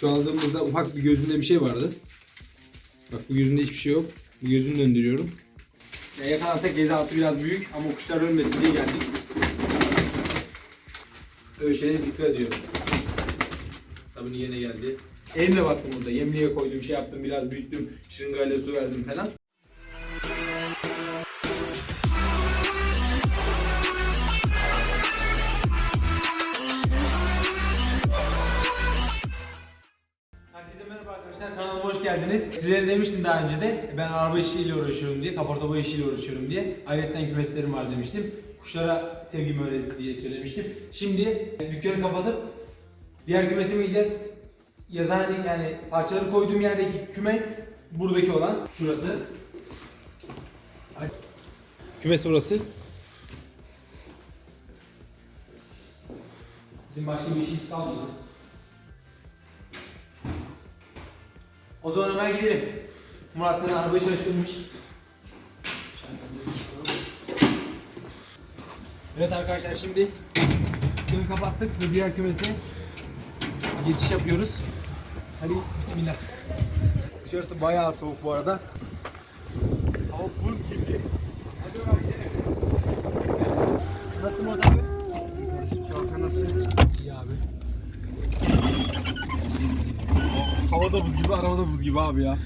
Şu aldığımızda ufak bir gözünde bir şey vardı. Bak bu gözünde hiçbir şey yok. Bu gözünü döndürüyorum. Ya yakalansak cezası biraz büyük ama kuşlar ölmesin diye geldik. Öyle şeylere dikkat ediyorum. Sabun yine geldi. Elimle baktım burada. Yemliğe koydum, şey yaptım, biraz büyüttüm. Şırıngayla su verdim falan. Geldiniz. Sizlere demiştim daha önce de ben araba işiyle uğraşıyorum diye, kaportaba işiyle uğraşıyorum diye. Ayrıca kümeslerim var demiştim. Kuşlara sevgimi öğretti diye söylemiştim. Şimdi dükkanı kapatıp diğer kümesime gideceğiz. Yazıhane yani parçaları koyduğum yerdeki kümes buradaki olan şurası. Kümes burası. Bizim başka bir işimiz kalmadı. O zaman Ömer gidelim. Murat sen arabayı çalıştırmış. Evet arkadaşlar şimdi kümü kapattık ve diğer kümese geçiş yapıyoruz. Hadi bismillah. Dışarısı bayağı soğuk bu arada. Hava buz gibi. Hadi Ömer gidelim. Nasıl Murat abi? Şu nasıl? İyi abi. Hava da buz gibi, araba buz gibi abi ya.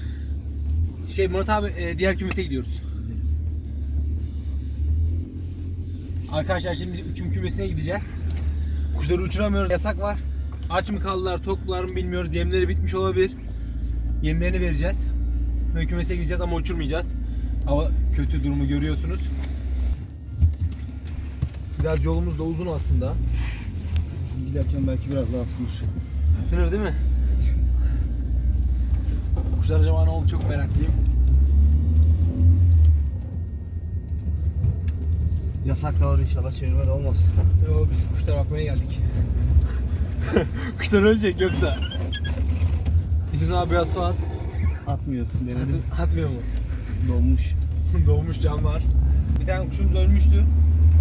Şey Murat abi e, diğer kümese gidiyoruz. Arkadaşlar şimdi üçüm kümesine gideceğiz. Kuşları uçuramıyoruz. Yasak var. Aç mı kaldılar, toklar mı bilmiyoruz. Yemleri bitmiş olabilir. Yemlerini vereceğiz. Ve kümese gideceğiz ama uçurmayacağız. Hava kötü durumu görüyorsunuz. Biraz yolumuz da uzun aslında. Giderken belki biraz daha sınır. Sınır değil mi? Kuşlar acaba ne oldu çok meraklıyım. Yasak var inşallah çevirme de olmaz. Yo biz kuşlara bakmaya geldik. kuşlar ölecek yoksa. İstiyorsan abi biraz su at. Atmıyor. Denedim. At- atmıyor mu? Donmuş. Doğmuş can var. Bir tane kuşumuz ölmüştü.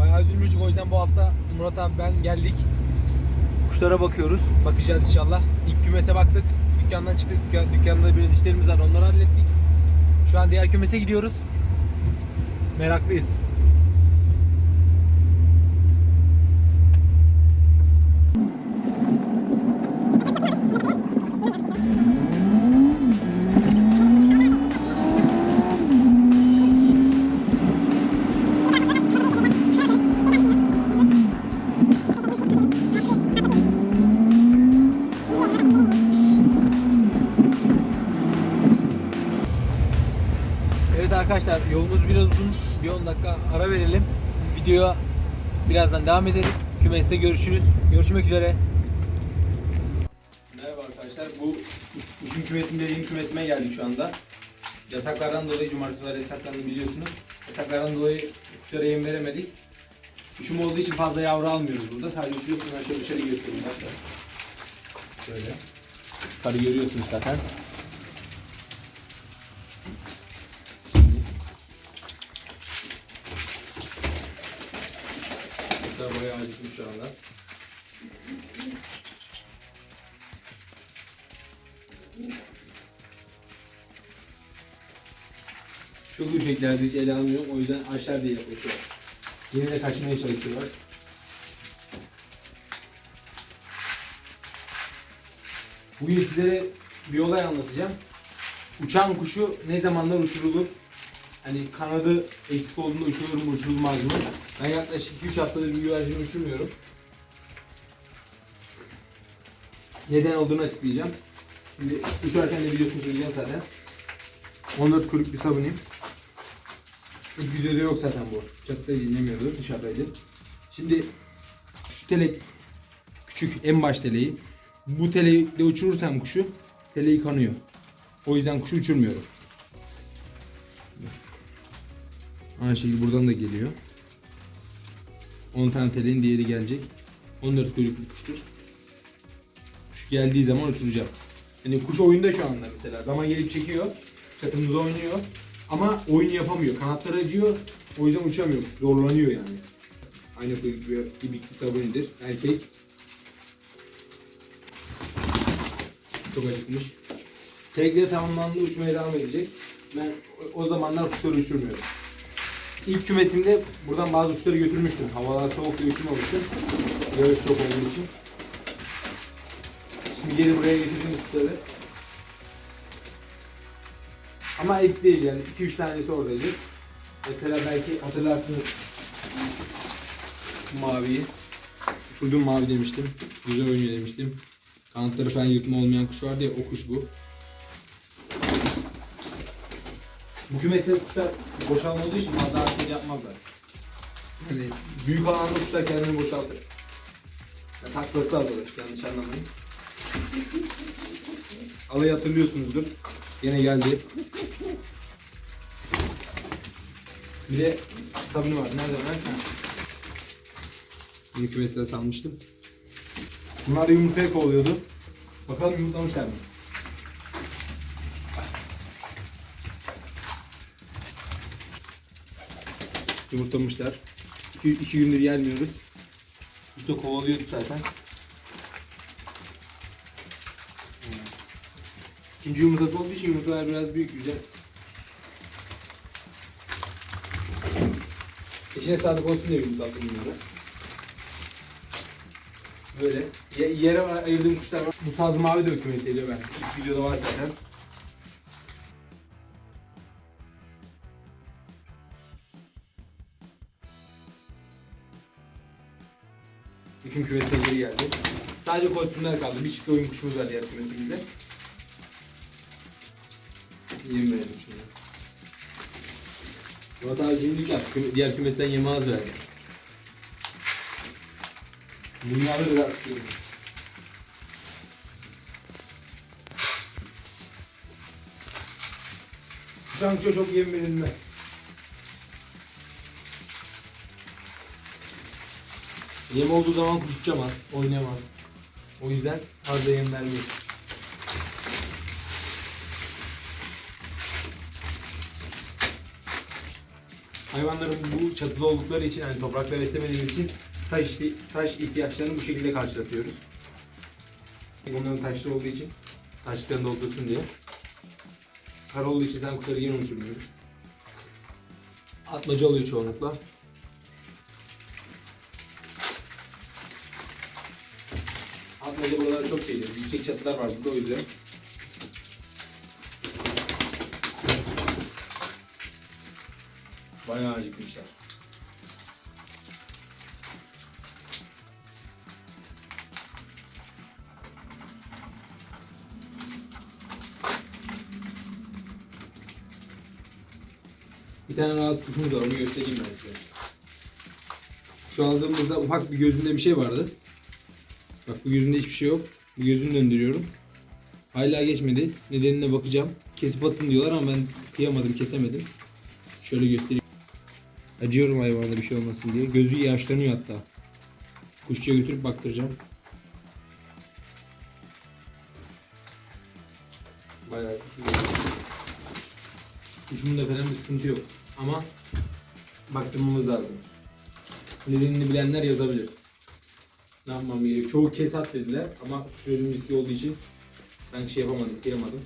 Bayağı üzülmüştük o yüzden bu hafta Murat abi ben geldik. Kuşlara bakıyoruz. Bakacağız inşallah. İlk kümese baktık. Dükkandan çıktık. Dükkan, dükkanda biraz işlerimiz var. Onları hallettik. Şu an diğer kümese gidiyoruz. Meraklıyız. Videoya birazdan devam ederiz. Kümeste görüşürüz. Görüşmek üzere. Merhaba arkadaşlar. Bu uçum kümesinde dediğim kümesime geldik şu anda. Yasaklardan dolayı cumartesiler yasaklarını biliyorsunuz. Yasaklardan dolayı kuşlara yem veremedik. Uçum olduğu için fazla yavru almıyoruz burada. Sadece uçuyoruz. Ben şöyle dışarı göstereyim. Şöyle. Karı görüyorsunuz zaten. Hatta bayağı acıkmış şu anda. Çok ürkeklerdi hiç ele almıyorum. O yüzden aşağı diye yaklaşıyor. Yine de kaçmaya çalışıyorlar. Bugün sizlere bir olay anlatacağım. Uçan kuşu ne zamanlar uçurulur? Hani kanadı eksik olduğunda uçurulur mu uçurulmaz mı? Ben yaklaşık 2-3 haftadır bir güvercin uçurmuyorum. Neden olduğunu açıklayacağım. Şimdi uçarken de videosunu söyleyeceğim zaten. 14 kuyruk bir sabunayım. İlk videoda yok zaten bu. Çatıda dinlemiyordu, dışarıdaydı. Şimdi şu telek küçük en baş teleği. Bu teleği uçurursam kuşu teleği kanıyor. O yüzden kuşu uçurmuyorum. Aynı şekilde buradan da geliyor. 10 tane teleğin diğeri gelecek. 14 kuyruklu kuştur. Kuş geldiği zaman uçuracağım. Yani kuş oyunda şu anda mesela. Dama gelip çekiyor. Çatımızda oynuyor. Ama oyun yapamıyor. Kanatları acıyor. O yüzden uçamıyor. Zorlanıyor yani. Aynı kuyruk bir ibikli sabunidir. Erkek. Çok acıkmış. Tekne tamamlandı uçmaya devam edecek. Ben o zamanlar kuşları uçurmuyorum. İlk kümesimde buradan bazı kuşları götürmüştüm. Havalar soğuk diye uçurmamıştım. Yağış çok olduğu için. Şimdi geri buraya getirdim kuşları. Ama eksi değil yani 2-3 tanesi oradaydı. Mesela belki hatırlarsınız maviyi. Uçurduğum mavi demiştim. Güzel oynuyor demiştim. Kanatları falan yırtma olmayan kuş vardı ya o kuş bu. Bu kümeste kuşlar boşalma olduğu için fazla hareket yapmazlar. Hani büyük alanda kuşlar kendini boşaltır. Ya, taklası azalır yanlış anlamayın. Alayı hatırlıyorsunuzdur. Yine geldi. Bir de Sabine var. Nerede var? Yeni kümesine salmıştım. Bunlar yumurtaya kovalıyordu. Bakalım yumurtlamışlar mı? Yumurtlamışlar. İki, iki gündür gelmiyoruz. İşte kovalıyorduk zaten. İkinci yumurtası olduğu için yumurtalar biraz büyük güzel. İşine sadık olsun diye yumurta attım bunlara. Böyle. Ye- yere ayırdığım kuşlar var. Bu saz mavi de hükümetiyle ben. İlk videoda var zaten. Üçün kümesine geldi. Sadece kostümler kaldı. Bir çift oyun kuşumuz var diğer kümesimizde. Yem verelim şimdi. Murat abi cimrilik Diğer kümesten yeme az verdi. Dünyada. Uçan kuşa çok yem verilmez. Yem olduğu zaman kuş uçamaz, oynayamaz. O yüzden fazla yem vermiyor. Hayvanların bu çatıda oldukları için hani toprakta beslemediğimiz için taş, taş ihtiyaçlarını bu şekilde karşılatıyoruz. Bunların taşlı olduğu için taşlıklarını doldursun diye. Kar olduğu için sen kuşları yine uçurmuyoruz. Atmaca oluyor çoğunlukla. Atmaca buralara çok geliyor. Yüksek çatılar var burada o yüzden. Bayağı acıkmışlar. Bir tane rahat kuşumuz var onu göstereyim ben size. Şu aldığımızda ufak bir gözünde bir şey vardı. Bak bu gözünde hiçbir şey yok. Bu gözünü döndürüyorum. Hala geçmedi. Nedenine bakacağım. Kesip atın diyorlar ama ben kıyamadım, kesemedim. Şöyle göstereyim. Acıyorum hayvana bir şey olmasın diye. Gözü yaşlanıyor hatta. Kuşçuya götürüp baktıracağım. Bayağı Uçumunda falan bir sıkıntı yok. Ama baktırmamız lazım. Nedenini bilenler yazabilir. Ne yapmam gerekiyor? Çoğu kesat dediler ama ölüm riski olduğu için ben şey yapamadım, kıyamadım.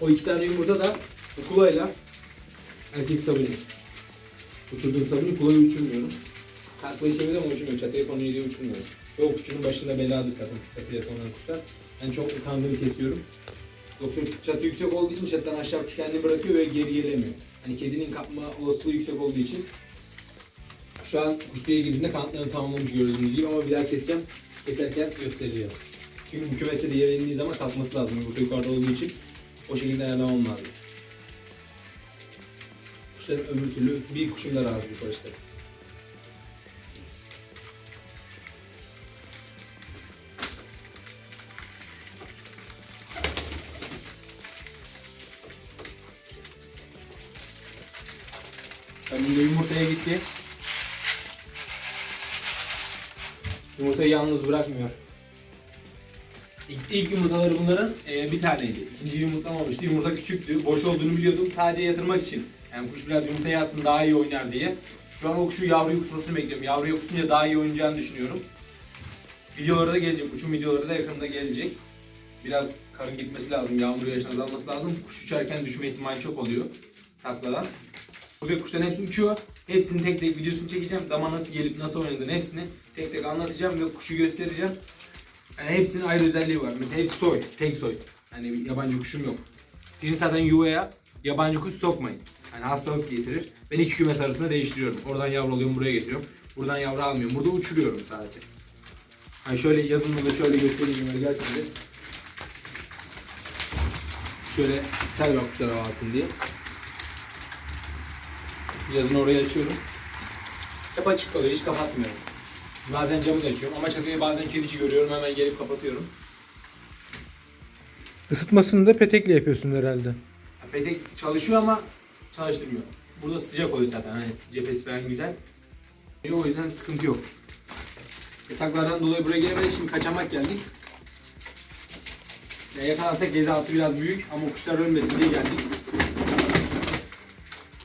O iki tane yumurta da bu kulayla erkek sabuni. Uçurduğum sabuni kulayı uçurmuyorum. Taklayı çeviriyorum ama uçurmuyorum. Çatıya konuyu diye uçurmuyorum. Çoğu kuşçunun başında beladır zaten çatıya konan kuşlar. Ben çok kanadını kesiyorum. Yoksa çatı yüksek olduğu için çatıdan aşağı kendini bırakıyor ve geri gelemiyor. Hani kedinin kapma olasılığı yüksek olduğu için şu an kuş bir girdiğinde kanatlarını tamamlamış gördüğünüz gibi ama bir daha keseceğim. Keserken göstereceğim. Çünkü bu kümeste de yere indiği zaman kalkması lazım. Burada yukarıda olduğu için o şekilde ayarlamam lazım. Kuşların öbür türlü bir kuşun da rahatsızlık var işte. Gitti. Yumurtayı yalnız bırakmıyor. İlk, ilk yumurtaları bunların e, bir taneydi. İkinci yumurtlamamıştı. Yumurta küçüktü. Boş olduğunu biliyordum. Sadece yatırmak için. Yani kuş biraz yumurtaya yatsın daha iyi oynar diye. Şu an o kuşun yavruyu kusmasını bekliyorum. Yavruyu kusunca daha iyi oynayacağını düşünüyorum. Videoları da gelecek. Uçum videoları da yakında gelecek. Biraz karın gitmesi lazım. Yağmur yaşın azalması lazım. Kuş uçarken düşme ihtimali çok oluyor. Takladan. Burada kuşların hepsi uçuyor. Hepsinin tek tek videosunu çekeceğim. Dama nasıl gelip nasıl oynadığını hepsini tek tek anlatacağım ve kuşu göstereceğim. Yani hepsinin ayrı özelliği var. Mesela hepsi soy, tek soy. Hani yabancı kuşum yok. Kışın zaten yuvaya yabancı kuş sokmayın. Hani hastalık getirir. Ben iki kümes arasında değiştiriyorum. Oradan yavru alıyorum, buraya getiriyorum. Buradan yavru almıyorum. Burada uçuruyorum sadece. Hani şöyle yazımda da şöyle göstereyim böyle gelsenize. Şöyle tel var kuşlar hava alsın diye. Yazın orayı açıyorum. Hep açık kalıyor, hiç kapatmıyorum. Bazen camı da açıyorum ama çatıya bazen kedici görüyorum hemen gelip kapatıyorum. Isıtmasını da petekle yapıyorsun herhalde. Petek çalışıyor ama çalıştırmıyor. Burada sıcak oluyor zaten hani cephesi falan güzel. O yüzden sıkıntı yok. Yasaklardan dolayı buraya gelemedik şimdi kaçamak geldik. Ya yakalansak cezası biraz büyük ama kuşlar ölmesin diye geldik.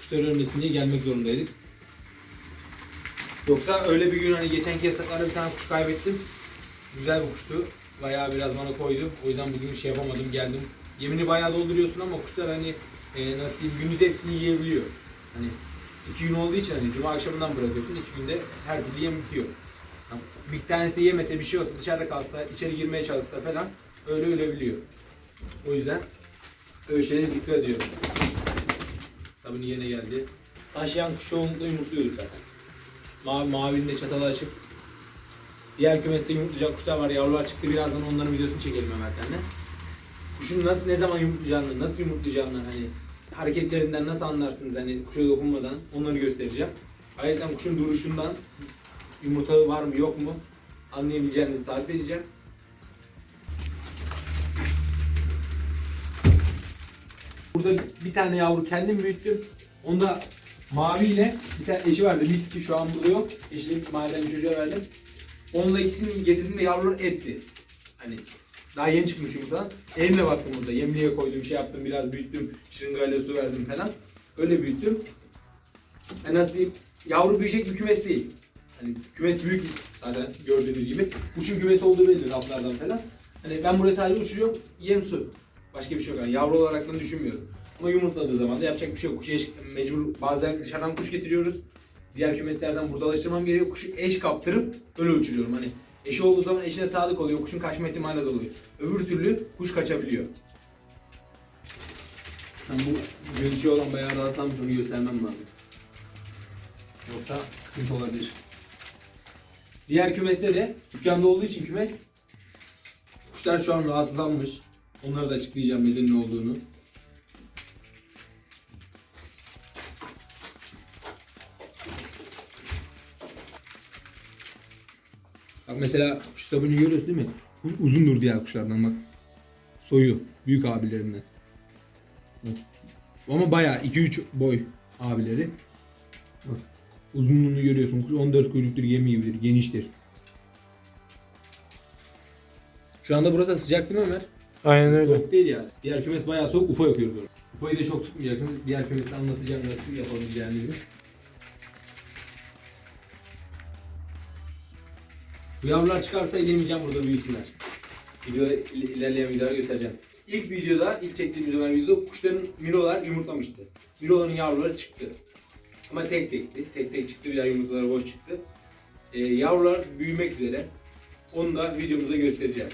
Kuşlar ölmesin diye gelmek zorundaydık. Yoksa öyle bir gün hani geçenki yasaklarda bir tane kuş kaybettim. Güzel bir kuştu. Bayağı biraz bana koydu. O yüzden bugün şey yapamadım geldim. Yemini bayağı dolduruyorsun ama kuşlar hani e, nasıl diyeyim gündüz hepsini yiyebiliyor. Hani iki gün olduğu için hani cuma akşamından bırakıyorsun iki günde her türlü yem bitiyor. Yani bir tanesi de yemese bir şey olsa dışarıda kalsa içeri girmeye çalışsa falan öyle ölebiliyor. O yüzden öyle şeylere dikkat ediyorum. Sabuni yine geldi. Taşıyan kuş çoğunlukla yumurtluyoruz zaten. Mavi, mavinin de çatalı açık. Diğer kümeste yumurtlayacak kuşlar var. Yavrular çıktı. Birazdan onların videosunu çekelim hemen seninle. Kuşun nasıl ne zaman yumurtlayacağını, nasıl yumurtlayacağını hani hareketlerinden nasıl anlarsınız hani kuşa dokunmadan onları göstereceğim. Ayrıca kuşun duruşundan yumurta var mı yok mu anlayabileceğinizi tarif edeceğim. Burada bir tane yavru kendim büyüttüm. Onda maviyle bir tane eşi vardı. Miski şu an burada yok. Eşini madem çocuğa verdim. Onunla ikisini getirdim ve yavrular etti. Hani daha yeni çıkmış yumurtadan. Elimle baktım burada. Yemliğe koydum, şey yaptım, biraz büyüttüm. Şırıngayla su verdim falan. Öyle büyüttüm. Yani nasıl diyeyim? Yavru büyüyecek bir kümes değil. Hani kümes büyük zaten gördüğünüz gibi. Uçum kümesi olduğu belli raflardan falan. Hani ben buraya sadece uçuruyorum, yem su. Başka bir şey yok. Yani yavru olarak da düşünmüyorum. Ama yumurtladığı zaman da yapacak bir şey yok. Kuşu eş, mecbur bazen dışarıdan kuş getiriyoruz. Diğer kümeslerden burada alıştırmam gerekiyor. Kuşu eş kaptırıp öyle uçuruyorum. Hani eşi olduğu zaman eşine sadık oluyor. Kuşun kaçma ihtimali de oluyor. Öbür türlü kuş kaçabiliyor. Ben bu gözüküyor olan bayağı rahatsızlanmış onu göstermem lazım. Yoksa sıkıntı olabilir. Diğer kümeste de dükkanda olduğu için kümes kuşlar şu an rahatsızlanmış. Onları da açıklayacağım nedenin ne olduğunu. Bak mesela şu sabunu görüyorsun değil mi? Uzundur diğer kuşlardan bak. Soyu. Büyük abilerinden. Bak. Ama bayağı 2-3 boy abileri. Bak. Uzunluğunu görüyorsun. Kuş 14 kuyruktur, yemi gibidir, geniştir. Şu anda burası sıcak değil mi Ömer? Aynen öyle. Soğuk değil yani. Diğer kümes bayağı soğuk. UFO yapıyoruz orada. UFO'yu da çok tutmayacaksınız. Diğer kümesi anlatacağım nasıl yapabileceğinizi. Bu yavrular çıkarsa ilemeyeceğim burada büyüsünler. Video il- ilerleyen videoları göstereceğim. İlk videoda, ilk çektiğim Ömer videoda kuşların mirolar yumurtlamıştı. Miroların yavruları çıktı. Ama tek tekti. Tek tek çıktı. Diğer yumurtaları boş çıktı. Ee, yavrular büyümek üzere. Onu da videomuzda göstereceğiz.